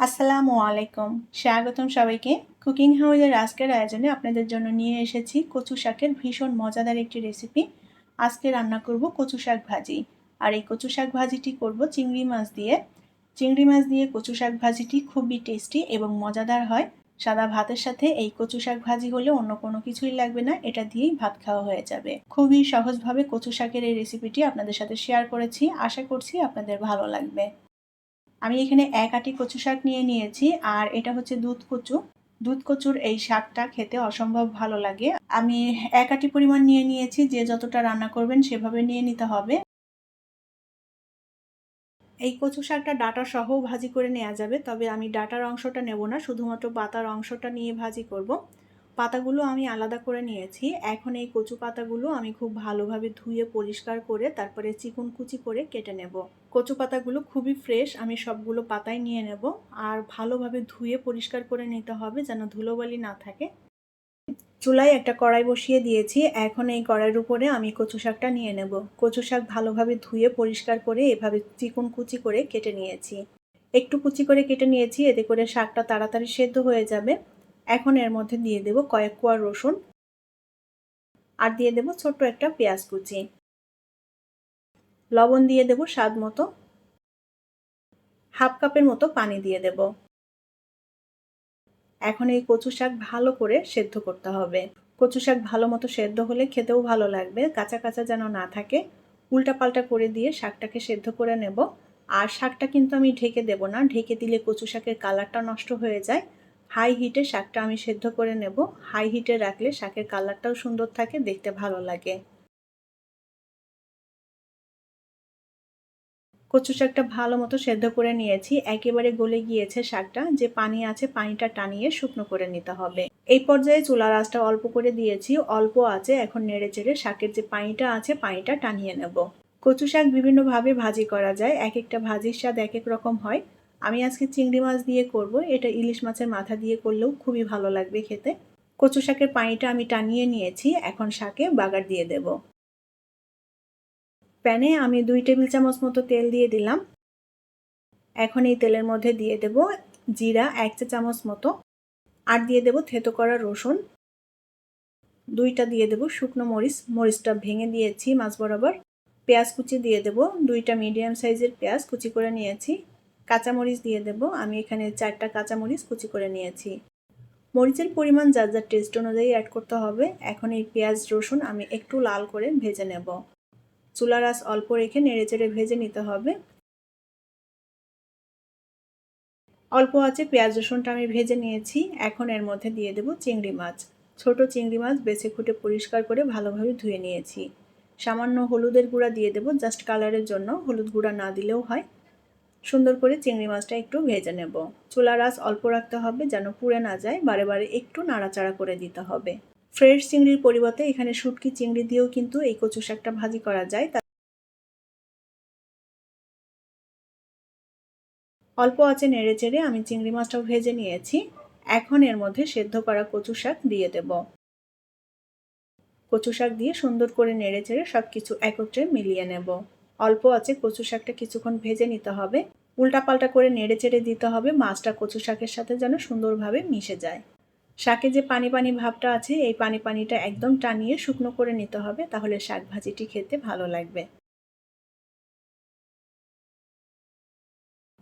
আসসালামু আলাইকুম। স্বাগতম সবাইকে। কুকিং হাউসের আজকের আয়োজনে আপনাদের জন্য নিয়ে এসেছি কচু শাকের ভীষণ মজাদার একটি রেসিপি। আজকে রান্না করব কচু শাক ভাজি। আর এই কচু শাক ভাজিটি করব চিংড়ি মাছ দিয়ে। চিংড়ি মাছ দিয়ে কচু শাক ভাজিটি খুবই টেস্টি এবং মজাদার হয়। সাদা ভাতের সাথে এই কচু শাক ভাজি হলে অন্য কোনো কিছুই লাগবে না, এটা দিয়েই ভাত খাওয়া হয়ে যাবে। খুবই সহজভাবে কচু শাকের এই রেসিপিটি আপনাদের সাথে শেয়ার করেছি। আশা করছি আপনাদের ভালো লাগবে। আমি এখানে এক আটি কচু শাক নিয়ে নিয়েছি, আর এটা হচ্ছে দুধ কচু। দুধ কচুর এই শাকটা খেতে অসম্ভব ভালো লাগে। আমি এক আটি পরিমাণ নিয়ে নিয়েছি, যে যতটা রান্না করবেন সেভাবে নিয়ে নিতে হবে। এই কচু শাকটা ডাটা সহ ভাজি করে নেওয়া যাবে, তবে আমি ডাটার অংশটা নেব না, শুধুমাত্র পাতার অংশটা নিয়ে ভাজি করব। পাতাগুলো আমি আলাদা করে নিয়েছি। এখন এই কচু পাতাগুলো আমি খুব ভালোভাবে ধুয়ে পরিষ্কার করে তারপরে চিকন কুচি করে কেটে নেব। কচু পাতাগুলো খুবই ফ্রেশ, আমি সবগুলো পাতায় নিয়ে নেব। আর ভালোভাবে ধুয়ে পরিষ্কার করে নিতে হবে যেন ধুলোবালি না থাকে। চুলায় একটা কড়াই বসিয়ে দিয়েছি। এখন এই কড়াইয়ের উপরে আমি কচু শাকটা নিয়ে নেব। কচু শাক ভালোভাবে ধুয়ে পরিষ্কার করে এভাবে চিকন কুচি করে কেটে নিয়েছি। একটু কুচি করে কেটে নিয়েছি, এতে করে শাকটা তাড়াতাড়ি সেদ্ধ হয়ে যাবে। এখন এর মধ্যে দিয়ে দেব কয়েক কোয়া রসুন আর দিয়ে দেব ছোট্ট একটা পেঁয়াজ কুচি। লবণ দিয়ে দেব স্বাদ মতো। হাফ কাপের মতো পানি দিয়ে দেব। এখন এই কচু শাক ভালো করে সেদ্ধ করতে হবে। কচু শাক ভালো মতো সেদ্ধ হলে খেতেও ভালো লাগবে, কাঁচা কাঁচা যেন না থাকে। উল্টা পাল্টা করে দিয়ে শাকটাকে সেদ্ধ করে নেব। আর শাকটা কিন্তু আমি ঢেকে দেব না, ঢেকে দিলে কচু শাকের কালারটা নষ্ট হয়ে যায়। হাই হিটে শাকটা আমি সেদ্ধ করে নেব। হাই হিটে রাখলে শাকের কালারটাও সুন্দর থাকে, দেখতে ভালো লাগে। কচু শাকটা ভালো মতো সেদ্ধ করে নিয়েছি। একেবারে গলে গিয়েছে শাকটা। যে পানি আছে, পানিটা টানিয়ে শুকনো করে নিতে হবে। এই পর্যায়ে চুলার আঁচটা অল্প করে দিয়েছি। অল্প আছে, এখন নেড়ে চেড়ে শাকের যে পানিটা আছে, পানিটা টানিয়ে নেব। কচু শাক বিভিন্নভাবে ভাজি করা যায়। এক একটা ভাজির স্বাদ এক এক রকম হয়। আমি আজকে চিংড়ি মাছ দিয়ে করব। এটা ইলিশ মাছের মাথা দিয়ে করলেও খুবই ভালো লাগবে খেতে। কচু শাকের পানিটা আমি টানিয়ে নিয়েছি, এখন শাকে বাগার দিয়ে দেব। প্যানে আমি দুই টেবিল চামচ মতো তেল দিয়ে দিলাম। এখন এই তেলের মধ্যে দিয়ে দেব জিরা এক চা চামচ মতো। আর দিয়ে দেব থেতো করা রসুন। দুইটা দিয়ে দেব শুকনো মরিচ। মরিচটা ভেঙে দিয়েছি মাছ বরাবর। পেঁয়াজ কুচি দিয়ে দেব। দুইটা মিডিয়াম সাইজের পেঁয়াজ কুচি করে নিয়েছি। কাঁচামরিচ দিয়ে দেব। আমি এখানে চারটা কাঁচামরিচ কুচি করে নিয়েছি। মরিচের পরিমাণ যার যার টেস্ট অনুযায়ী অ্যাড করতে হবে। এখন এই পেঁয়াজ, রসুন আমি একটু লাল করে ভেজে নেব। চুলার আঁচ অল্প রেখে নেড়ে চেড়ে ভেজে নিতে হবে। অল্প আছে পেঁয়াজ, রসুনটা আমি ভেজে নিয়েছি। এখন এর মধ্যে দিয়ে দেব চিংড়ি মাছ। ছোট চিংড়ি মাছ বেছে খুঁটে পরিষ্কার করে ভালোভাবে ধুয়ে নিয়েছি। সামান্য হলুদের গুঁড়া দিয়ে দেব। জাস্ট কালারের জন্য। হলুদ গুঁড়া না দিলেও হয়। সুন্দর করে চিংড়ি মাছটা একটু ভেজে নেব। চুলার আঁচ অল্প রাখতে হবে যেন পুড়ে না যায়, বারে বারে একটু নাড়াচাড়া করে দিতে হবে। ফ্রেশ চিংড়ির পরিবর্তে এখানে শুটকি চিংড়ি দিয়েও কিন্তু এই কচু শাকটা ভাজি করা যায়। তা অল্প আছে নেড়ে চেড়ে আমি চিংড়ি মাছটাও ভেজে নিয়েছি। এখন এর মধ্যে সেদ্ধ করা কচু শাক দিয়ে দেব। কচু শাক দিয়ে সুন্দর করে নেড়ে চেড়ে সব কিছু একত্রে মিলিয়ে নেব। অল্প আছে, কচু শাকটা কিছুক্ষণ ভেজে নিতে হবে। উল্টাপাল্টা করে নেড়ে চেড়ে দিতে হবে, মাছটা কচু শাকের সাথে যেন সুন্দরভাবে মিশে যায়। শাকে যে পানি পানি ভাবটা আছে, এই পানি পানিটা একদম টানিয়ে শুকনো করে নিতে হবে, তাহলে শাক ভাজিটি খেতে ভালো লাগবে।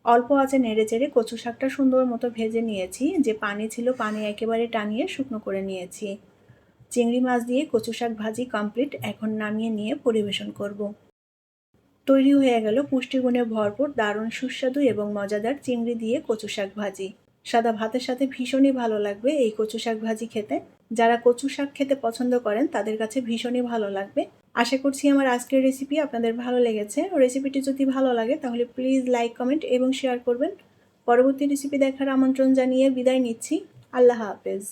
অল্প আছে নেড়ে চেড়ে কচু শাকটা সুন্দর মতো ভেজে নিয়েছি, যে পানি ছিল পানি একেবারে টানিয়ে শুকনো করে নিয়েছি। চিংড়ি মাছ দিয়ে কচু শাক ভাজি কমপ্লিট, এখন নামিয়ে নিয়ে পরিবেশন করব। তৈরি হয়ে গেল পুষ্টিগুণে ভরপুর, দারুণ, সুস্বাদু এবং মজাদার চিংড়ি দিয়ে কচু শাক ভাজি। সাদা ভাতের সাথে ভীষণই ভালো লাগবে এই কচু শাক ভাজি খেতে। যারা কচু শাক খেতে পছন্দ করেন, তাদের কাছে ভীষণই ভালো লাগবে। আশা করছি আমার আজকের রেসিপি আপনাদের ভালো লেগেছে। রেসিপিটি যদি ভালো লাগে, তাহলে প্লিজ লাইক কমেন্ট এবং শেয়ার করবেন। পরবর্তী রেসিপি দেখার আমন্ত্রণ জানিয়ে বিদায় নিচ্ছি। আল্লাহ হাফেজ।